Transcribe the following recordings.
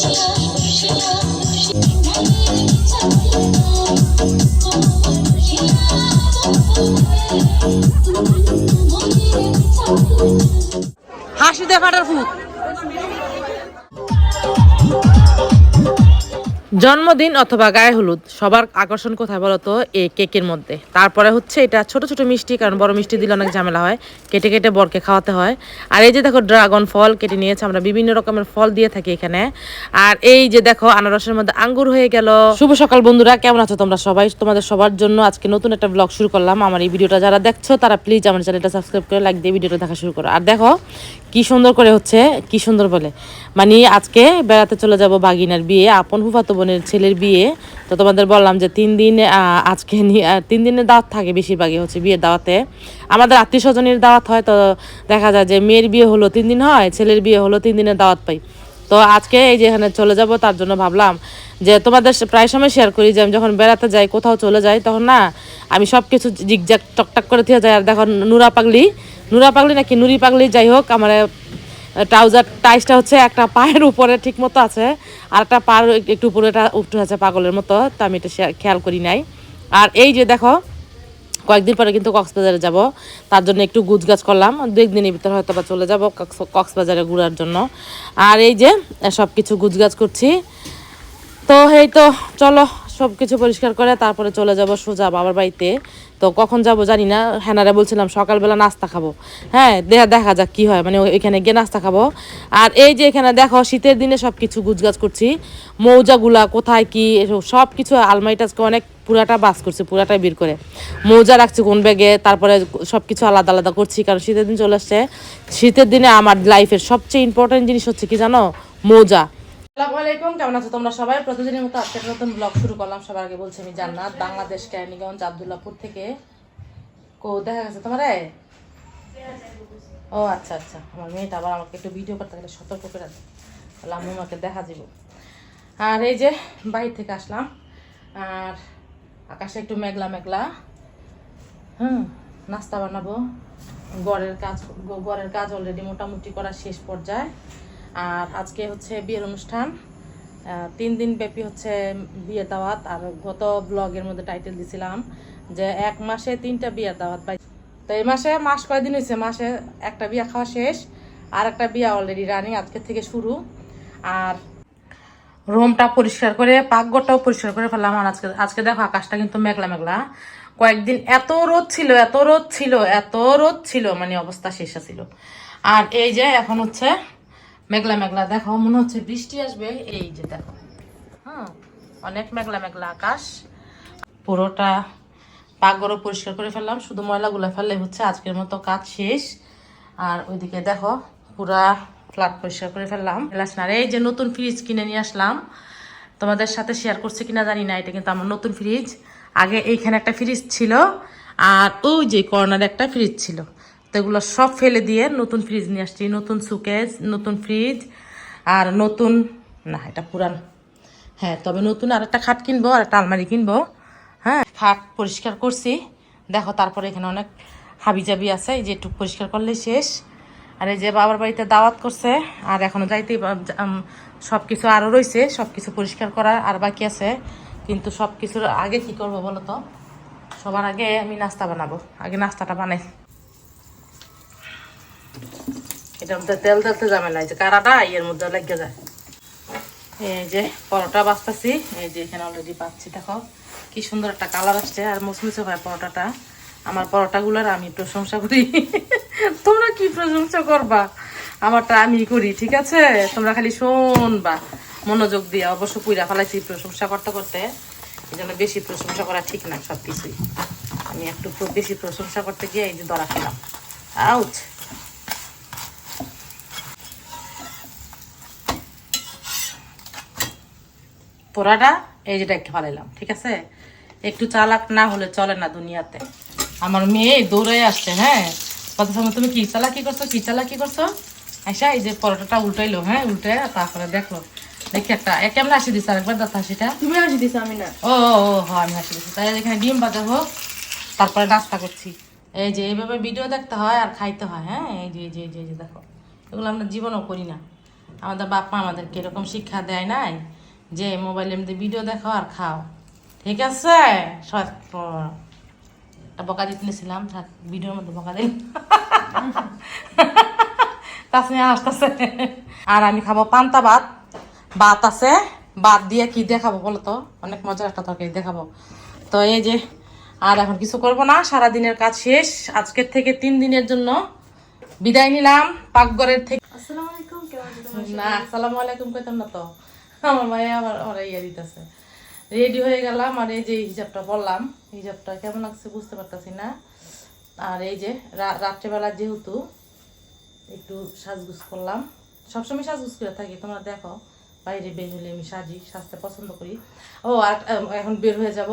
হাসি জন্মদিন অথবা গায়ে হলুদ, সবার আকর্ষণ কোথায় বলতো? এই কেকের মধ্যে। তারপরে হচ্ছে এটা ছোট ছোট মিষ্টি, কারণ বড় মিষ্টি দিলে অনেক ঝামেলা হয়। কেটে কেটে বরকে খাওয়াতে হয়। আর এই যে দেখো ড্রাগন ফল কেটে নিয়েছে, আমরা বিভিন্ন রকমের ফল দিয়ে থাকি এখানে। আর এই যে দেখো আনারসের মধ্যে আঙ্গুর হয়ে গেল। শুভ সকাল বন্ধুরা, কেমন আছো তোমরা সবাই? তোমাদের সবার জন্য আজকে নতুন একটা ব্লগ শুরু করলাম। আমার এই ভিডিওটা যারা দেখছ, তারা প্লিজ আমার চ্যানেলটা সাবস্ক্রাইব করে লাইক দিয়ে ভিডিওটা দেখা শুরু করো। আর দেখো কি সুন্দর করে হচ্ছে, কি সুন্দর বলে? মানে আজকে বেড়াতে চলে যাব বাগিনার বিয়ে, আপন ফুফাতো বোনের ছেলের বিয়ে। তো তোমাদের বললাম যে তিন দিন আজকে তিন দিনের দাওয়াত থাকে বেশিরভাগই হচ্ছে বিয়ের দাওয়াতে। আমাদের আত্মীয় স্বজনের দাওয়াত হয়, তো দেখা যায় যে মেয়ের বিয়ে হলো তিন দিন হয়, ছেলের বিয়ে হলো তিন দিনের দাওয়াত পাই। তো আজকে এই যে এখানে চলে যাব, তার জন্য ভাবলাম যে তোমাদের প্রায় সময় শেয়ার করি যে আমি যখন বেড়াতে যাই, কোথাও চলে যাই, তখন না আমি সব কিছু জিগজ্যাগ, টকটাক করে দিয়ে যাই। আর দেখো নুরা পাগলি নুরা পাগলি নাকি নুরি পাগলি, যাই হোক, আমার ট্রাউজার টাইসটা হচ্ছে একটা পায়ের উপরে ঠিক মতো আছে, আর একটা পায়ের একটু উপরে উঠে আছে পাগলের মতো, তো আমি এটা খেয়াল করি নাই। আর এই যে দেখো কয়েকদিন পরে কিন্তু কক্সবাজারে যাব। তার জন্য একটু গুজগাছ করলাম। দু একদিনের ভিতরে হয়তো বা চলে যাব কক্সবাজারে ঘুরার জন্য। আর এই যে সব কিছু গুজগাছ করছি। তো এই তো, চলো সব কিছু পরিষ্কার করে তারপরে চলে যাব সোজা বাবার বাড়িতে। তো কখন যাব জানি না। হ্যানারে বলছিলাম সকালবেলা নাস্তা খাব। হ্যাঁ দেখা দেখা যাক কি হয়। মানে ওইখানে গিয়ে নাস্তা খাব। আর এই যে এখানে দেখো, শীতের দিনে সব কিছু গুজগাছ করছি। মৌজাগুলা কোথায় কি সব কিছু আলমারিটা আজকে অনেক পুরাটা বাস করছি পুরাটা বের করে। মৌজা রাখছি কোন ব্যাগে, তারপরে সব কিছু আলাদা আলাদা করছি, কারণ শীতের দিন চলে আসছে। শীতের দিনে আমার লাইফের সবচেয়ে ইম্পর্টেন্ট জিনিস হচ্ছে কি জানো? মৌজা। আসসালামু আলাইকুম, কেমন আছো তোমরা সবাই? প্রতিদিনের মতো আজকে নতুন ব্লগ শুরু করলাম। সবার আগে বলছি আমি জান্নাত, বাংলাদেশ কেরানীগঞ্জ আবদুল্লাপুর থেকে। কো, দেখা গেছে তোমার? ও আচ্ছা আচ্ছা আমার মেয়েটা আবার আমাকে একটু ভিডিও করতে গেলে সতর্ক করে দেয়। তাহলে আমি আমাকে দেখা যাব আর এই যে বাইরে থেকে আসলাম। আর আকাশে একটু মেঘলা মেঘলা। হুম, নাস্তা বানাবো। গড়ের কাজ গড়ের কাজ অলরেডি মোটামুটি করা শেষ পর্যায়ে। আর আজকে হচ্ছে বিয়ের অনুষ্ঠান। তিন দিন ব্যাপী হচ্ছে বিয়ে দাওয়াত। আর গত ব্লগের মধ্যে টাইটেল দিছিলাম যে এক মাসে তিনটা বিয়ে দাওয়াত পাই। তো এই মাসে মাস কয়দিন হয়েছে মাসে একটা বিয়ে খাওয়া শেষ, আর একটা বিয়ে অলরেডি রানিং আজকে থেকে শুরু। আর রুমটা পরিষ্কার করে, পাকঘরটাও পরিষ্কার করে ফেললাম। আর আজকে আজকে দেখো আকাশটা কিন্তু মেঘলা মেঘলা। কয়েকদিন এত রোদ ছিল, এত রোদ ছিল, এত রোদ ছিল মানে অবস্থা শেষে ছিল। আর এই যে এখন হচ্ছে মেঘলা মেঘলা দেখো মনে হচ্ছে বৃষ্টি আসবে। এই যে দেখো। হ্যাঁ অনেক মেঘলা মেঘলা আকাশ। পুরোটা পাকঘরও পরিষ্কার করে ফেললাম শুধু ময়লাগুলো ফেললে হচ্ছে আজকের মতো কাজ শেষ। আর ওইদিকে দেখো পুরা ফ্ল্যাট পরিষ্কার করে ফেললাম। ফেলাস না আর এই যে নতুন ফ্রিজ কিনে নিয়ে আসলাম। তোমাদের সাথে শেয়ার করছি কিনা জানি না এটা কিন্তু আমার নতুন ফ্রিজ আগে এইখানে একটা ফ্রিজ ছিল আর ওই যে কর্নারে একটা ফ্রিজ ছিল। তো এগুলো সব ফেলে দিয়ে নতুন ফ্রিজ নিয়ে আসছি, নতুন সুকেস নতুন ফ্রিজ আর নতুন, না, এটা পুরান। হ্যাঁ তবে নতুন আর একটা খাট কিনবো আর একটা আলমারি কিনবো। হ্যাঁ খাট পরিষ্কার করছি। দেখো, তারপরে এখানে অনেক হাবি জাবি আছে, এই যে একটু পরিষ্কার করলেই শেষ। আর এই যে বাবার বাড়িতে দাওয়াত করছে, আর এখনও যাইতেই সব কিছু আরও রয়েছে সব কিছু পরিষ্কার করার আর বাকি আছে। কিন্তু সব কিছুর আগে কি করব বলো তো? সবার আগে আমি নাস্তা বানাবো, আগে নাস্তাটা বানাই। এটার মধ্যে তেল তেলতে ঝামেলা যে কারাটা এর মধ্যে লেগে যায়। এই যে পরোটা বাঁচতেছি, এই যে এখানে অলরেডি পাচ্ছি, দেখো কি সুন্দর একটা কালার আসছে। আর মুসমুসে হয় পরোটাটা, আমার পরোটাগুলোর আমি প্রশংসা করি। তোমরা কি প্রশংসা করবা? আমারটা আমি করি, ঠিক আছে? তোমরা খালি শোনবা, মনোযোগ দিয়ে। অবশ্য পুইরা ফেলাইছি প্রশংসা করতে করতে, এই জন্য বেশি প্রশংসা করা ঠিক না সব কিছুই আমি একটু বেশি প্রশংসা করতে গিয়ে এই যে ধরা খেলাম। আউট পোড়াটা এই যেটা একটু ফালাইলাম ঠিক আছে? একটু চালাক না হলে চলে না দুনিয়াতে। আমার মেয়ে দৌড়ে আসছে হ্যাঁ? কত সময় তুমি কি চালাকি করছ? কি চালাকি করছ? আইসা এই যে পরোটাটা উল্টাইলো হ্যাঁ উল্টে তারপরে দেখল দেখি একটা কেমন হাসি দিচ্ছে আরেকবার দাঁত হাসিটা? তুমি আসি দিছো আমি না। ও ও হ আমি হাসি দিচ্ছি তাই এখানে ডিম বাজা হোক তারপরে নাস্তা করছি। এই যে এইভাবে ভিডিও দেখতে হয় আর খাইতে হয় হ্যাঁ? এই যে এই যে এই যে এই যে দেখো। এগুলো আমরা জীবনও করি না। আমাদের বাপ্পা আমাদেরকে এরকম শিক্ষা দেয় নাই। যে মোবাইলের মধ্যে ভিডিও দেখো আর খাও। ঠিক আছে? বকা দিতে নিয়েছিলাম ভিডিওর মধ্যে বকা দিই তাসমিয়া আসতেছে। আর আমি খাব পান্তা ভাত। ভাত আছে ভাত দিয়ে কি দেখাবো বলো তো? অনেক মজার একটা তরকারি দেখাবো। তো এই যে আর এখন কিছু করব না সারা দিনের কাজ শেষ। আজকের থেকে তিন দিনের জন্য বিদায় নিলাম পাকঘরের থেকে না আসসালামু আলাইকুম কইতাম না তো। আমার মায়ে আবার আমার ইয়ে দিতেছে। রেডি হয়ে গেলাম আর এই যে হিজাবটা বললাম হিজাবটা কেমন লাগছে বুঝতে পারতাছি না। আর এই যে রাত্রেবেলা যেহেতু একটু সাজগুজ করলাম, সবসময় সাজগুজ করে থাকি, তোমরা দেখো, বাইরে বের হলে আমি সাজি, সাজতে পছন্দ করি। ও, আর এখন বের হয়ে যাব।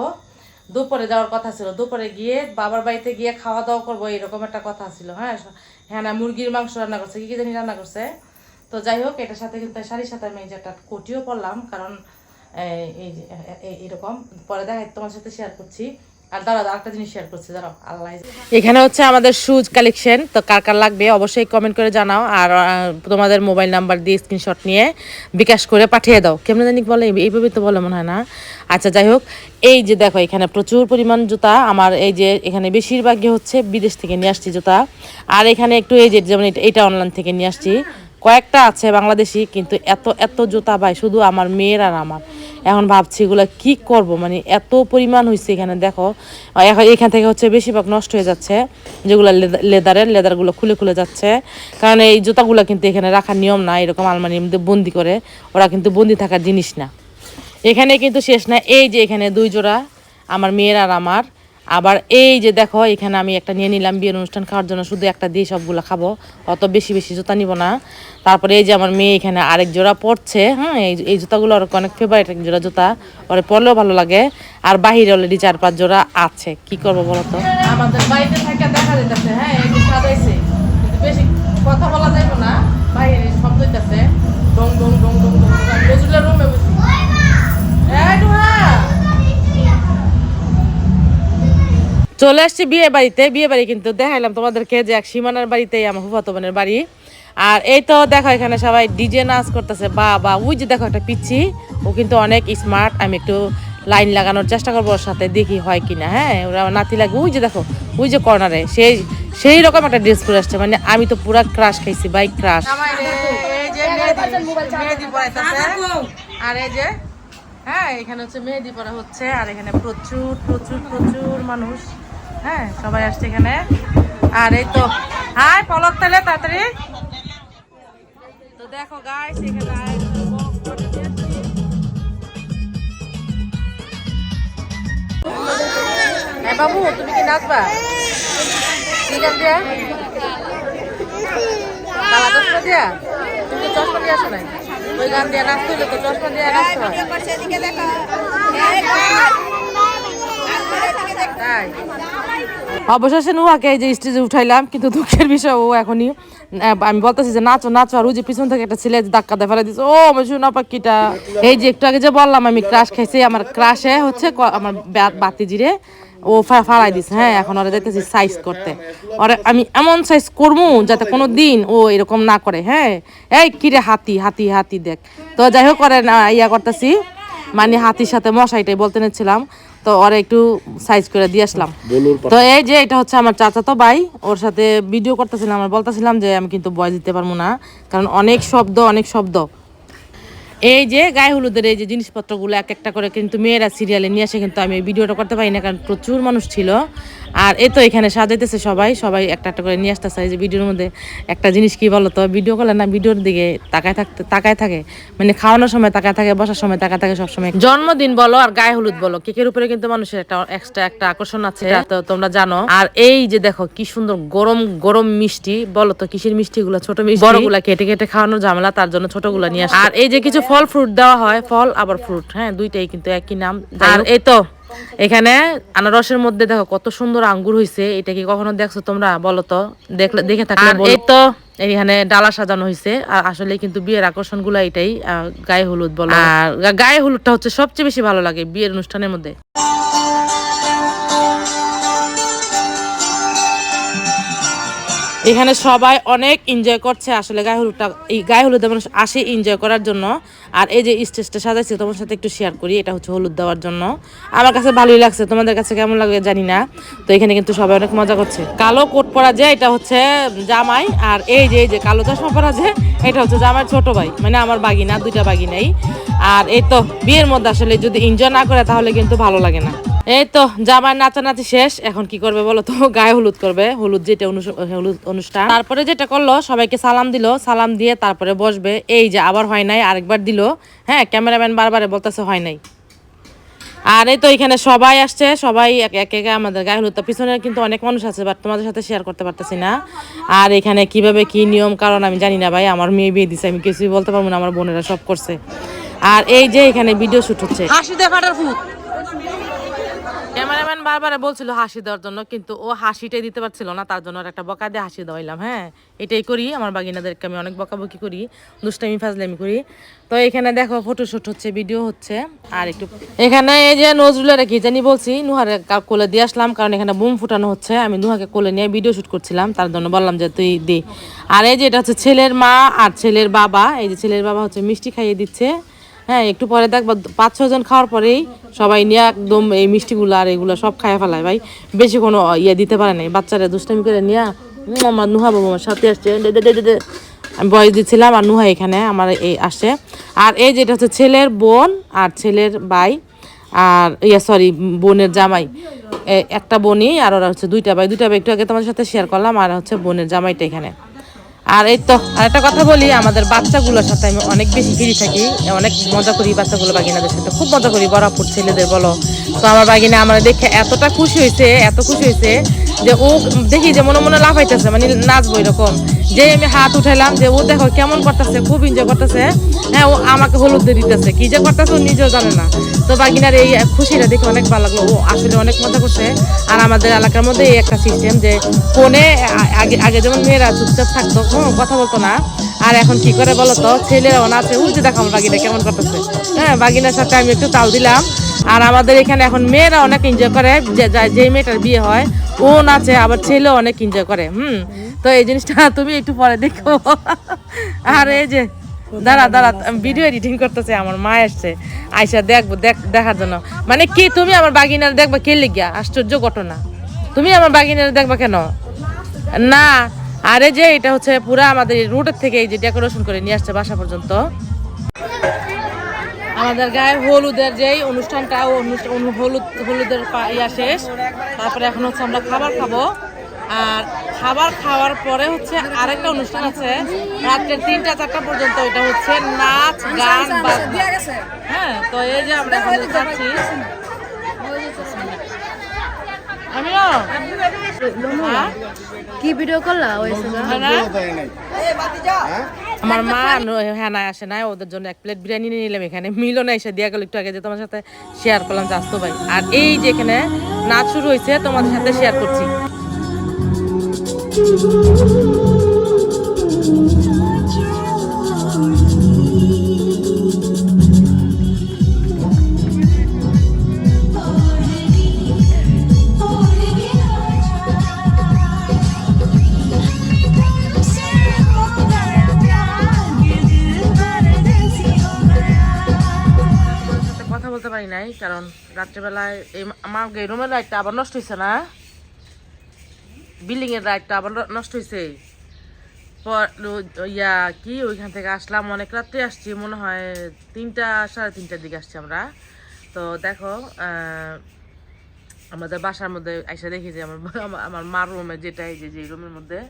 দুপুরে যাওয়ার কথা ছিল, দুপুরে গিয়ে বাবার বাড়িতে গিয়ে খাওয়া দাওয়া করব, এরকম একটা কথা ছিল হ্যাঁ? হ্যাঁ না, মুরগির মাংস রান্না করছে, কি কি জানি রান্না করছে? তো যাই হোক, এটার সাথে কিন্তু শাড়ির সাথে আমি যে একটা কোটিও পরলাম, কারণ এই- এরকম। পরে দেখা, তোমার সাথে শেয়ার করছি। আর জিনিস শেয়ার করছি এখানে হচ্ছে আমাদের শুজ কালেকশন তো কার কার লাগবে অবশ্যই কমেন্ট করে জানাও, আর তোমাদের মোবাইল নাম্বার দিয়ে স্ক্রিনশট নিয়ে বিকাশ করে পাঠিয়ে দাও। কেমন জানি বলে এইভাবে তো বলে মনে হয় না। আচ্ছা যাই হোক, এই যে দেখো, এখানে প্রচুর পরিমাণ জুতা। আমার এই যে, এখানে বেশিরভাগই হচ্ছে বিদেশ থেকে নিয়ে আসছি জুতা। আর এখানে একটু এই যে, যেমন এটা অনলাইন থেকে নিয়ে আসছি। কয়েকটা আছে বাংলাদেশি, কিন্তু এত এত জুতা ভাই, শুধু আমার মেয়ের আর আমার। এখন ভাবছি এগুলো কি করব? মানে এত পরিমাণ হয়েছে এখানে, দেখো। এখন এখান থেকে হচ্ছে বেশিরভাগ নষ্ট হয়ে যাচ্ছে, যেগুলো লেদারের, লেদারগুলো খুলে খুলে যাচ্ছে। কারণ এই জুতাগুলো কিন্তু এখানে রাখার নিয়ম না এরকম আলমারির মধ্যে বন্দি করে, ওরা কিন্তু বন্দি থাকার জিনিস না। এখানে কিন্তু শেষ না, এই যে এখানে দুই জোড়া, আমার মেয়ের আর আমার। আবার এই যে দেখো, এখানে আমি একটা নিয়ে নিলাম বিয়ের অনুষ্ঠান খাওয়ার জন্য, শুধু একটা দিয়ে সবগুলো খাব। অত বেশি বেশি জুতা নিব না। তারপরে এই যে আমার মেয়ে এখানে আরেক জোড়া পরছে হ্যাঁ এই এই জুতাগুলো ওর অনেক ফেভারিট এক জোড়া জুতা। ওরে পরলেও ভালো লাগে। আর বাহিরে অলরেডি চার পাঁচ জোড়া আছে। কি করব বলো তো? হ্যাঁ কথা বলা যাইব না বাইরে শব্দ রুমে চলে আসছি বিয়ে বাড়িতে বিয়ে বাড়ি কিন্তু দেখাইলাম তোমাদেরকে যে এক সীমানার বাড়িতেই আমার ফুফাতো বোনের বাড়ি। আর এই তো দেখো এখানে সবাই ডিজে নাচ করতেছে বা বা ওই যে দেখো একটা পিচ্ছি ও কিন্তু অনেক স্মার্ট আমি একটু লাইন লাগানোর চেষ্টা করব ওর সাথে দেখি হয় কিনা হ্যাঁ ওরা নাতি লাগে ওই যে দেখো ওই যে কর্নারে সেই সেই রকম একটা ড্রেস পরে আসছে মানে আমি তো পুরা ক্রাশ খাইছি বাইক ক্রাশ আর এই যে হ্যাঁ এখানে হচ্ছে মেহেদি পড়া হচ্ছে আর এখানে প্রচুর প্রচুর প্রচুর মানুষ। হ্যাঁ সবাই আসছে এখানে আর এই তো হাই পলক তাহলে তাড়াতাড়ি তো দেখো গাইস এখানে। হ্যাঁ বাবু তুমি কি নাচবা কি গান দিয়া কালা চশমা দিয়া তুমি তো চশমা দিয়ে আসো নাই ওই গান দিয়ে নাচতে হলে তো চশমা দিয়ে নাচতে হয় অবশেষে নুয়াকে এই যে স্টেজে উঠাইলাম, কিন্তু দুঃখের বিষয় ও এখনই আমি বলতেছি যে নাচো নাচো, আর ওই যে পিছন থেকে একটা ছেলে ধাক্কা দিয়ে ফেলে দিচ্ছে ও, আমার শোনা পাখিটা এই যে একটু আগে যে বললাম, আমি ক্রাশ খাইছি, আমার ক্রাশে হচ্ছে আমার বাতি জিরে ও ফা- ফালাই দিছে। হ্যাঁ এখন ওরা যাইতেছি সাইজ করতে। ওরা আমি এমন সাইজ করব যাতে কোনো দিন ও এরকম না করে। হ্যাঁ এই কিরে হাতি হাতি হাতি দেখ। তো যাই হোক করে না, ইয়া করতেছি মানে হাতির সাথে মশাইটাই বলতে নিচ্ছিলাম। তো ওরা একটু সাইজ করে দিয়ে আসলাম। তো এই যে এটা হচ্ছে আমার চাচা তো ভাই ওর সাথে ভিডিও করতেছিলাম আর বলতেছিলাম যে আমি কিন্তু বয় দিতে পারব না কারণ অনেক শব্দ অনেক শব্দ। এই যে গায়ে হলুদের এই যে জিনিসপত্রগুলো এক একটা করে কিন্তু মেয়েরা সিরিয়ালে নিয়ে আসে কিন্তু আমি এই ভিডিওটা করতে পারি না কারণ প্রচুর মানুষ ছিল। আর এই তো এখানে সাজাইতেছে সবাই সবাই একটা একটা করে নিয়ে আসতেছে। যে ভিডিওর মধ্যে একটা জিনিস কি বলো তো ভিডিও করলে না, ভিডিওর দিকে তাকায় থাকতে, তাকায় থাকে। মানে খাওয়ানোর সময় তাকায় থাকে, বসার সময় তাকায় থাকে সবসময়। জন্মদিন বলো আর গায়ে হলুদ বলো, কেকের উপরে কিন্তু মানুষের একটা এক্সট্রা একটা আকর্ষণ আছে তো তোমরা জানো। আর এই যে দেখো কি সুন্দর গরম গরম মিষ্টি বলো তো কিসের মিষ্টি গুলো ছোট মিষ্টি। বড়গুলা কেটে কেটে খাওয়ানোর ঝামেলা, তার জন্য ছোটগুলা নিয়ে আসে। আর এই যে কিছু ফল ফ্রুট দেওয়া হয়, ফল আবার ফ্রুট হ্যাঁ দুইটাই কিন্তু একই নাম। আর এই তো এখানে আনারসের মধ্যে দেখো কত সুন্দর আঙ্গুর হইছে এটা কি কখনো দেখছ তোমরা? বলো তো। দেখলে দেখে থাকলে। এই তো এখানে ডালা সাজানো হয়েছে আর আসলে কিন্তু বিয়ের আকর্ষণগুলা এটাই আহ, গায়ে হলুদ বলো। আর গায়ে হলুদটা হচ্ছে সবচেয়ে বেশি ভালো লাগে বিয়ের অনুষ্ঠানের মধ্যে। এখানে সবাই অনেক এনজয় করছে আসলে গায়ে হলুদটা, এই গায়ে হলুদে মানুষ আসে এনজয় করার জন্য। আর এই যে স্টেজটা সাজাইছি, তোমার সাথে একটু শেয়ার করি, এটা হচ্ছে হলুদ দেওয়ার জন্য। আমার কাছে ভালোই লাগছে, তোমাদের কাছে কেমন লাগে জানি না। তো এখানে কিন্তু সবাই অনেক মজা করছে। কালো কোট পরা যে, এটা হচ্ছে জামাই, আর এই যে এই যে কালো চশমা পরা যে, এটা হচ্ছে জামাই ছোট ভাই মানে আমার বাগিনা, দুইটা বাগিনাই। আর এই তো, বিয়ের মধ্যে আসলে যদি এনজয় না করে, তাহলে কিন্তু ভালো লাগে না। এই তো জামাই নাচানাচি শেষ। এখন কি করবে বলো তো? গায়ে হলুদ করবে, হলুদ যেটা হলুদ অনুষ্ঠান। তারপরে যেটা করল, সবাইকে সালাম দিল, সালাম দিয়ে তারপরে বসবে। এই যে আবার হয় নাই, আরেকবার দিল। হ্যাঁ ক্যামেরাম্যান বারবার বলতেছে হয় নাই। আর এই তো এখানে সবাই আসছে, সবাই এক এক আমাদের গায়ে হলুদ। পিছনে কিন্তু অনেক মানুষ আছে বাট তোমাদের সাথে শেয়ার করতে পারতেছি না। আর এখানে কীভাবে কি নিয়ম কারণ আমি জানি না ভাই, আমার মেয়ে বিয়ে দিছে, আমি কিছুই বলতে পারব না, আমার বোনেরা সব করছে। আর এই যে এখানে ভিডিও শুট হচ্ছে। হাসি দেখাটার ফুট ক্যামেরাম্যান বারবার বলছিল হাসি দেওয়ার জন্য, কিন্তু ও হাসিটাই দিতে পারছিল না, তার জন্য একটা বকা দিয়ে হাসি দেওয়াইলাম হ্যাঁ? এটাই করি, আমার বাগিনাদেরকে আমি অনেক বকাবকি করি, দুষ্টামি, ফাজলামি করি। তো এখানে দেখো ফটোশুট হচ্ছে ভিডিও হচ্ছে, আর একটু এখানে এই যে নজরুলের কি জানি বলছি, নুহারে কোলে দিয়ে আসলাম, কারণ এখানে বুম ফুটানো হচ্ছে, আমি নুহাকে কোলে নিয়ে ভিডিও শুট করছিলাম, তার জন্য বললাম যে তুই দে। আর এই যে এটা হচ্ছে ছেলের মা আর ছেলের বাবা, এই যে ছেলের বাবা হচ্ছে মিষ্টি খাইয়ে দিচ্ছে হ্যাঁ একটু পরে দেখব পাঁচ ছজন খাওয়ার পরেই সবাই নিয়ে একদম এই মিষ্টিগুলো আর এগুলো সব খাইয়া ফেলায় ভাই। বেশি কোনো ইয়ে দিতে পারে নাই। বাচ্চারা দুষ্টামি করে নিয়ে আমার নুহা বাবা আমার সাথে আসছে। আমি বয়স দিচ্ছিলাম আর নুহা এখানে আমার এই আসে আর এই যেটা হচ্ছে ছেলের বোন আর ছেলের ভাই আর ইয়া সরি বোনের জামাই। একটা বোনই আর ওরা হচ্ছে দুইটা ভাই। দুইটা ভাই একটু আগে তোমার সাথে শেয়ার করলাম আর হচ্ছে বোনের জামাইটা এখানে। আর এই তো, আর একটা কথা বলি, আমাদের বাচ্চাগুলোর সাথে আমি অনেক বেশি ফিরি থাকি, অনেক মজা করি বাচ্চাগুলো বাগিনাদের সাথে, খুব মজা করি বরাপুর ছেলেদের বলো। তো আমার বাগিনা আমার দেখে এতটা খুশি হয়েছে এত খুশি হয়েছে যে ও দেখি যে মনে মনে লাফাইতেছে মানে নাচবো এরকম। যে আমি হাত উঠাইলাম যে, ও দেখো কেমন করতেছে, খুব এনজয় করতেছে হ্যাঁ ও আমাকে হলুদ দিয়ে দিতেছে। কি যে করতেছে, ও নিজেও জানে না। তো বাগিনার এই খুশিটা দেখে অনেক ভালো লাগল। ও আসলে অনেক মজা করছে। আর আমাদের এলাকার মধ্যে এই একটা সিস্টেম যে, ফোনে আগে আগে যেমন মেয়েরা চুপচাপ থাকতো কোনো কথা বলতো না। আর এখন কি করে বলো তো? ছেলেরাও নাচে উল্টে দেখো আমার বাগিনা কেমন করতেছে। হ্যাঁ বাগিনার সাথে আমি একটু তাল দিলাম। আর আমাদের এখানে এখন মেয়েরা অনেক এনজয় করে। যে মেয়েটার বিয়ে হয়, ও নাচে, আবার ছেলেও অনেক এনজয় করে। হুম? তো এই জিনিসটা তুমি একটু পরে দেখো। আর এই যে, দাঁড়া দাঁড়া ভিডিও এডিটিং করতেছে, আমার মা আসছে আইসা দেখব, দেখ, দেখার জন্য। মানে কি, তুমি আমার বাগিনার দেখবা কে লিখিয়া আশ্চর্য ঘটনা। তুমি আমার বাগিনার দেখবা কেন? না, আরে যে, এটা হচ্ছে পুরা আমাদের রুটের থেকে এই যে ডেকোরেশন করে নিয়ে আসছে বাসা পর্যন্ত। আমাদের গায়ে হলুদের যেই অনুষ্ঠানটা অনুষ্ঠান, হলুদ, হলুদের ইয়া শেষ। তারপরে এখন হচ্ছে আমরা খাবার খাব। আর খাবার খাওয়ার পরে হচ্ছে আরেকটা অনুষ্ঠান আছে। রাত্রে তিনটা চারটা পর্যন্ত এটা হচ্ছে নাচ গান বাজনা। হ্যাঁ তো এই যে আমরা এখন যাচ্ছি। আমিও। হ্যাঁ? কি ভিডিও করলা ওই হ্যাঁ? আমার মা হ্যাঁ না আসে নাই। ওদের জন্য এক প্লেট বিরিয়ানি নিয়ে নিলাম এখানে। মিলনে এসে দিয়া গেল একটু আগে যে তোমার সাথে শেয়ার করলাম চাস্তো ভাই। আর এই যে এখানে নাচ শুরু হয়েছে তোমাদের সাথে শেয়ার করছি। কথা বলতে পারি নাই কারণ রাত্রেবেলায় এই আমার রুমের লাইটটা আবার নষ্ট হয়েছে না? বিল্ডিং এর লাইটটা আবার নষ্ট হয়েছে ইয়া, কি, ওইখান থেকে আসলাম, অনেক রাত্রে আসছি, মনে হয় তিনটা, সাড়ে তিনটার দিকে আসছি আমরা। তো দেখো আমাদের বাসার মধ্যে এসে দেখি যে আমার, আমার- মার রুমে যেটা যে যে রুমের মধ্যে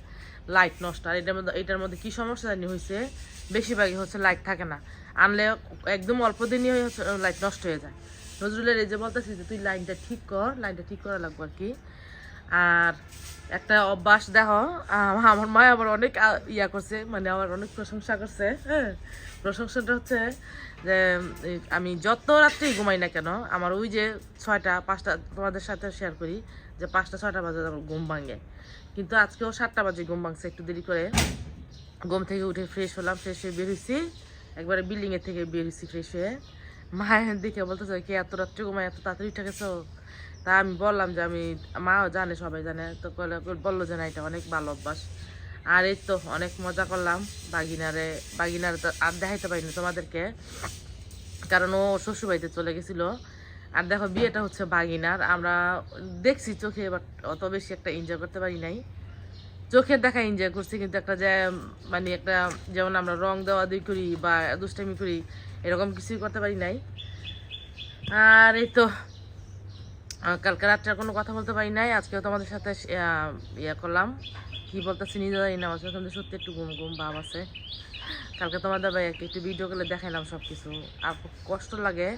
লাইট নষ্ট। আর এটার মধ্যে এটার মধ্যে কী সমস্যা জানি হয়েছে বেশিরভাগই হচ্ছে লাইট থাকে না। আনলে একদম অল্প দিনই হচ্ছে লাইট নষ্ট হয়ে যায়। নজরুলের এই যে বলতেছি যে, তুই লাইনটা ঠিক কর লাইনটা ঠিক করা লাগবে আর কি। আর একটা অভ্যাস, দেখো আমার মা আবার অনেক ইয়া করছে মানে আমার অনেক প্রশংসা করছে হ্যাঁ? প্রশংসাটা হচ্ছে যে আমি যত রাত্রেই ঘুমাই না কেন, আমার ওই যে ছয়টা, পাঁচটা তোমাদের সাথে শেয়ার করি যে পাঁচটা, ছয়টা বাজে আমার ঘুম ভাঙে। কিন্তু আজকেও সাতটা বাজে ঘুম ভাঙছে, একটু দেরি করে। ঘুম থেকে উঠে ফ্রেশ হলাম ফ্রেশ হয়ে বের হয়েছি একবারে বিল্ডিংয়ের থেকে বের হয়েছি ফ্রেশ হয়ে। মায়ের দিকে বলতেছে, কি এত রাত্রে ঘুমায়, এত তাড়াতাড়ি উঠে গেছো? তা আমি বললাম যে আমি, মাও জানে, সবাই জানে, তো বলল যে না, এটা অনেক ভালো অভ্যাস। আর এই তো অনেক মজা করলাম বাগিনারে বাগিনারে তো আর দেখাইতে পারিনি তোমাদেরকে, কারণ ও শ্বশুরবাড়িতে চলে গেছিল। আর দেখো, বিয়েটা হচ্ছে বাগিনার, আমরা দেখছি চোখে বাট অত বেশি একটা এনজয় করতে পারি নাই। চোখের দেখা এনজয় করছি, কিন্তু একটা যে মানে একটা যেমন আমরা রং দেওয়া দুই করি বা দুষ্টামি করি, এরকম কিছুই করতে পারি নাই। আর এই তো কালকে রাত্রে কোনো কথা বলতে পারি নাই। আজকেও তোমাদের সাথে ইয়ে করলাম। কি বলতেছি নিজে জানি না সাথে সত্যি একটু ঘুম ঘুম ভাব আছে। কালকে তোমাদের ভাই একটু ভিডিও করলে দেখাইলাম সব কিছু আর কষ্ট লাগে।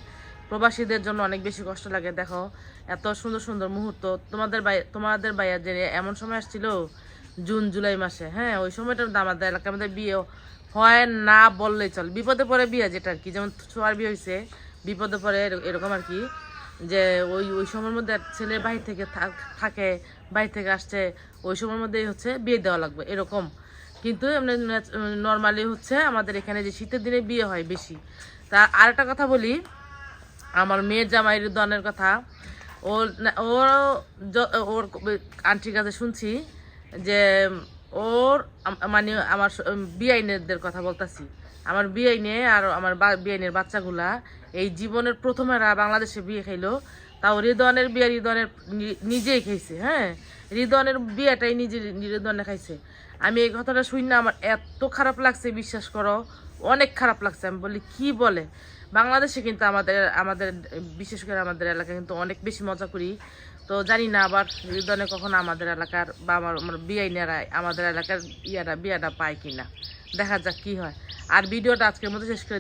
প্রবাসীদের জন্য অনেক বেশি কষ্ট লাগে, দেখো। এত সুন্দর সুন্দর মুহূর্ত। তোমাদের ভাই তোমাদের ভাইয়া যে এমন সময় আসছিল? জুন, জুলাই মাসে। হ্যাঁ ওই সময়টা আমাদের এলাকার মধ্যে বিয়ে হয় না বললেই চল। বিপদে পরে বিয়ে যেটা আর কি, যেমন ছোয়ার বিয়ে হয়েছে বিপদে পরে এরকম আর কি। যে ওই ওই সময়ের মধ্যে ছেলে বাহির থেকে থাক- বাহির থেকে আসছে, ওই সময়ের মধ্যেই হচ্ছে বিয়ে দেওয়া লাগবে, এরকম। কিন্তু এমনি নর্মালি হচ্ছে আমাদের এখানে যে শীতের দিনে বিয়ে হয় বেশি। তা আরেকটা কথা বলি, আমার মেয়ের জামাই রিদনের কথা। ওর ওর ওর আন্টির কাছে শুনছি যে, ওর মানে আমার বিআইনেরদের কথা বলতাছি। আমার বিআইনে আর আমার বিআইনের বাচ্চাগুলা এই জীবনের প্রথমেরা বাংলাদেশে বিয়ে খাইলো, তাও রিদনের বিয়ে রিদনের নিজেই খাইছে হ্যাঁ? রিদনের বিয়েটাই নিজে রিদনে খাইছে। আমি এই কথাটা শুনি না, আমার এত খারাপ লাগছে, বিশ্বাস করো, অনেক খারাপ লাগছে। আমি বলি, কি বলে? বাংলাদেশে কিন্তু আমাদের আমাদের, বিশেষ করে আমাদের এলাকায় কিন্তু অনেক বেশি মজা করি। তো জানি না আবার রিদনে কখন আমাদের এলাকার বা আমার আমার বিআইনেরা আমাদের এলাকার ইয়ারা বিয়াটা পায় কিনা। দেখা যাক কি হয়। আর ভিডিওটা আজকের মতো শেষ করে